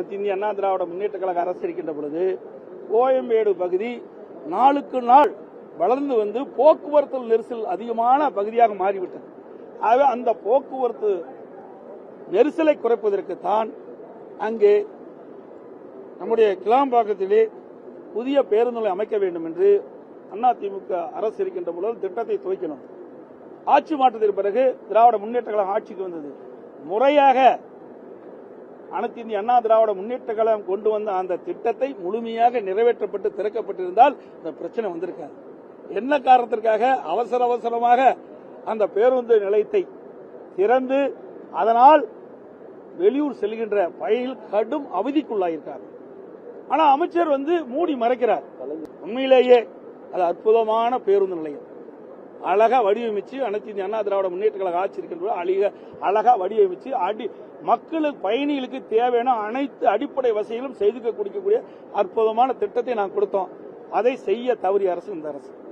அனைத்து இந்திய அண்ணா திராவிட முன்னேற்ற கழக அரசு இருக்கின்ற பொழுது கோயம்பேடு பகுதி நாளுக்கு நாள் வளர்ந்து வந்து போக்குவரத்து நெரிசல் அதிகமான பகுதியாக மாறிவிட்டது. ஆகவே அந்த போக்குவரத்து நெரிசலை குறைப்பதற்குத்தான் அங்கே நம்முடைய கிளாம்பாக்கத்திலே புதிய பேருந்துகளை அமைக்க வேண்டும் என்று அதிமுக அரசு இருக்கின்ற பொழுது திட்டத்தை துவக்கினோம். ஆட்சி மாற்றத்திற்கு பிறகு திராவிட முன்னேற்ற கழகம் ஆட்சிக்கு வந்தது. முறையாக அனைத்து இந்திய அண்ணா திராவிட முன்னேற்ற கழகம் கொண்டு வந்த அந்த திட்டத்தை முழுமையாக நிறைவேற்றப்பட்டு திறக்கப்பட்டிருந்தால் இந்த பிரச்சனை வந்திருக்காது. என்ன காரணத்திற்காக? அவசர அவசரமாக அந்த பேருந்து நிலையத்தை திறந்து அதனால் வெளியூர் செல்கின்ற பயணிகள் கடும் அவதிக்குள்ளாயிருக்கார். ஆனா அமைச்சர் வந்து மூடி மறைக்கிறார். உண்மையிலேயே அது அற்புதமான பேருந்து நிலையம். அழகா வடிவமைச்சு அனைத்து இந்திய அண்ணா திராவிட முன்னேற்ற கழக ஆட்சி இருக்கின்ற அழக அழகா வடிவமைச்சு அடி மக்களுக்கு பயணிகளுக்கு தேவையான அனைத்து அடிப்படை வசதிகளும் செய்து கொடுக்கக்கூடிய அற்புதமான திட்டத்தை நான் கொடுத்தோம். அதை செய்ய தவறிய அரசு இந்த அரசு.